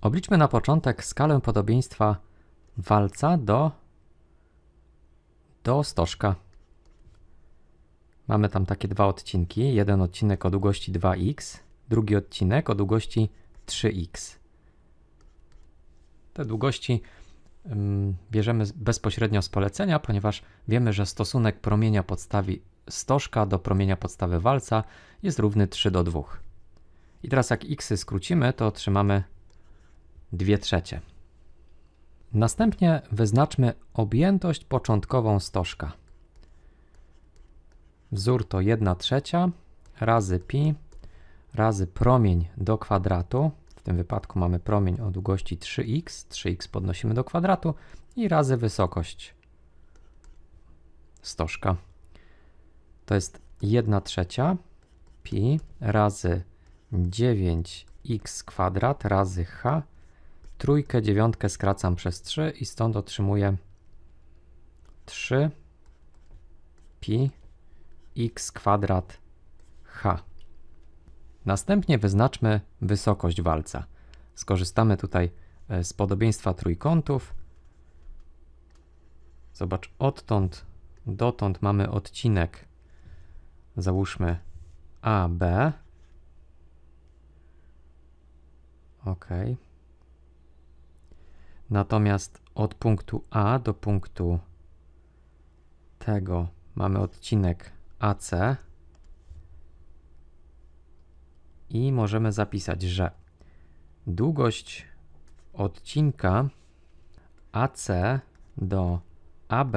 Obliczmy na początek skalę podobieństwa walca do, do stożka. Mamy tam takie dwa odcinki. Jeden odcinek o długości 2x, drugi odcinek o długości 3x. Te długości ym, bierzemy bezpośrednio z polecenia, ponieważ wiemy, że stosunek promienia podstawy stożka do promienia podstawy walca jest równy 3 do 2. I teraz jak xy skrócimy, to otrzymamy 2 trzecie. Następnie wyznaczmy objętość początkową stożka. Wzór to 1 trzecia razy pi razy promień do kwadratu. W tym wypadku mamy promień o długości 3x, 3x podnosimy do kwadratu i razy wysokość stożka. To jest 1 trzecia pi razy 9x kwadrat razy h. Trójkę, dziewiątkę skracam przez 3 i stąd otrzymuję 3 pi x kwadrat h. Następnie wyznaczmy wysokość walca. Skorzystamy tutaj e, z podobieństwa trójkątów. Zobacz, odtąd dotąd mamy odcinek, załóżmy AB. OK. Natomiast od punktu A do punktu tego mamy odcinek AC i możemy zapisać, że długość odcinka AC do AB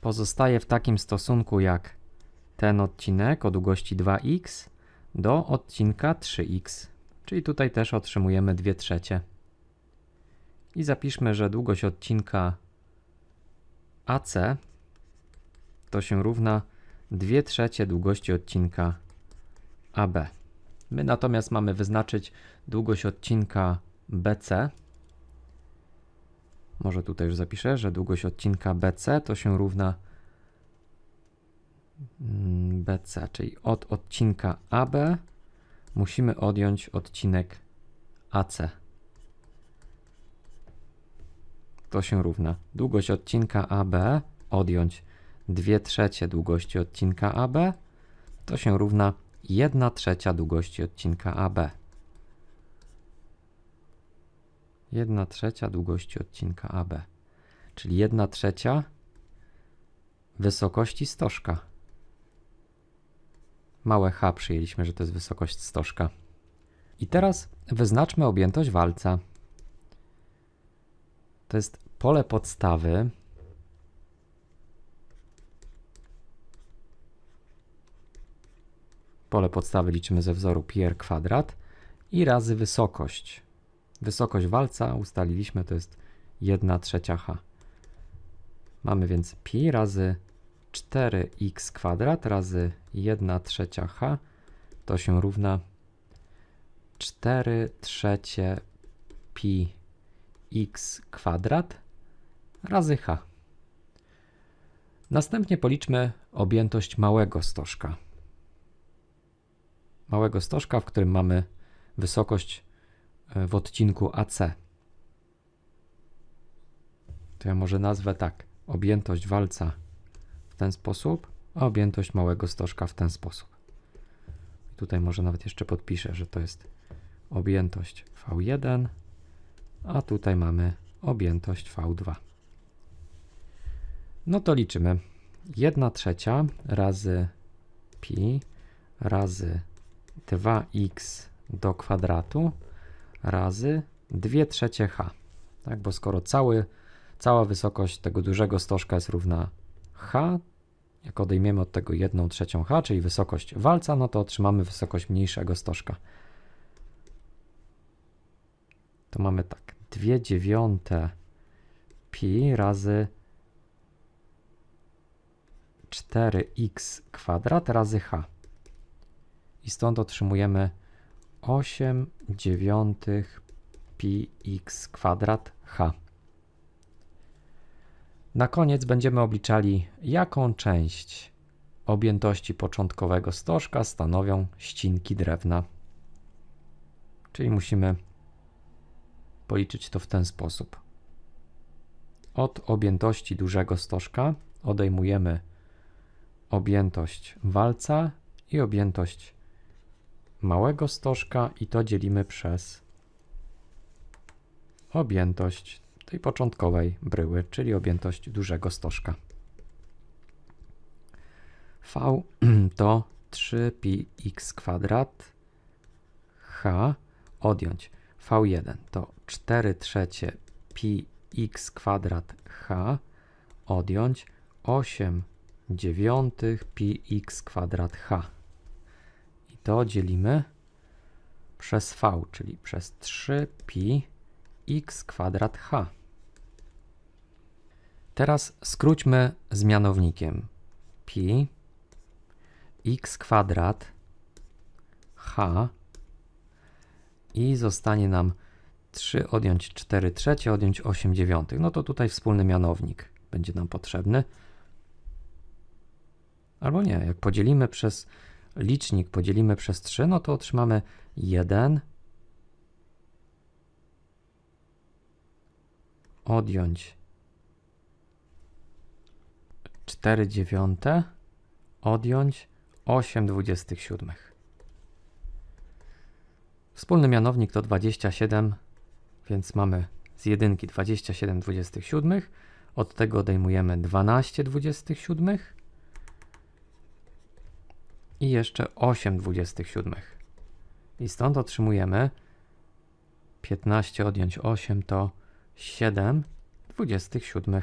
pozostaje w takim stosunku jak ten odcinek o długości 2x do odcinka 3x, czyli tutaj też otrzymujemy 2 trzecie. I zapiszmy, że długość odcinka AC to się równa 2 trzecie długości odcinka AB. My natomiast mamy wyznaczyć długość odcinka BC. Może tutaj już zapiszę, że długość odcinka BC to się równa mm, BC, czyli od odcinka AB musimy odjąć odcinek AC. To się równa długość odcinka AB odjąć 2 trzecie długości odcinka AB to się równa 1 trzecia długości odcinka AB. 1 trzecia długości odcinka AB, czyli 1 trzecia wysokości stożka. Małe h przyjęliśmy, że to jest wysokość stożka. I teraz wyznaczmy objętość walca. To jest pole podstawy. Pole podstawy liczymy ze wzoru pi r kwadrat i razy wysokość. Wysokość walca ustaliliśmy to jest 1 trzecia h. Mamy więc pi razy 4x kwadrat razy 1 trzecia h to się równa 4 trzecie pi x kwadrat razy h. Następnie policzmy objętość małego stożka. Małego stożka, w którym mamy wysokość e, w odcinku AC. To ja może nazwę tak. Objętość walca w ten sposób, a objętość małego stożka w ten sposób. Tutaj może nawet jeszcze podpiszę, że to jest objętość V1, a tutaj mamy objętość V2. No to liczymy. 1 trzecia razy pi razy 2x do kwadratu razy 2 trzecie h. Tak, bo skoro cały, cała wysokość tego dużego stożka jest równa h, jak odejmiemy od tego 1 trzecią h, czyli wysokość walca, no to otrzymamy wysokość mniejszego stożka. To mamy tak, 2 dziewiąte pi razy 4x kwadrat razy h. I stąd otrzymujemy 8 dziewiątych pi x kwadrat h. Na koniec będziemy obliczali, jaką część objętości początkowego stożka stanowią ścinki drewna. Czyli musimy policzyć to w ten sposób. Od objętości dużego stożka odejmujemy objętość walca i objętość małego stożka i to dzielimy przez objętość tej początkowej bryły, czyli objętość dużego stożka. V to 3πx kwadrat h odjąć v1 to 4 trzecie pi x kwadrat h odjąć 8 dziewiątych pi x kwadrat h. I to dzielimy przez v, czyli przez 3 pi x kwadrat h. Teraz skróćmy z mianownikiem pi x kwadrat h i zostanie nam 3 odjąć 4 trzecie, odjąć 8 dziewiątych. No to tutaj wspólny mianownik będzie nam potrzebny. Albo nie, jak podzielimy przez licznik, podzielimy przez 3, no to otrzymamy 1 odjąć 4 dziewiąte, odjąć 8 dwudziestych siódmych. Wspólny mianownik to 27, więc mamy z jedynki 27 27. Od tego odejmujemy 12 27 i jeszcze 8 27. I stąd otrzymujemy 15 odjąć 8 to 7 27.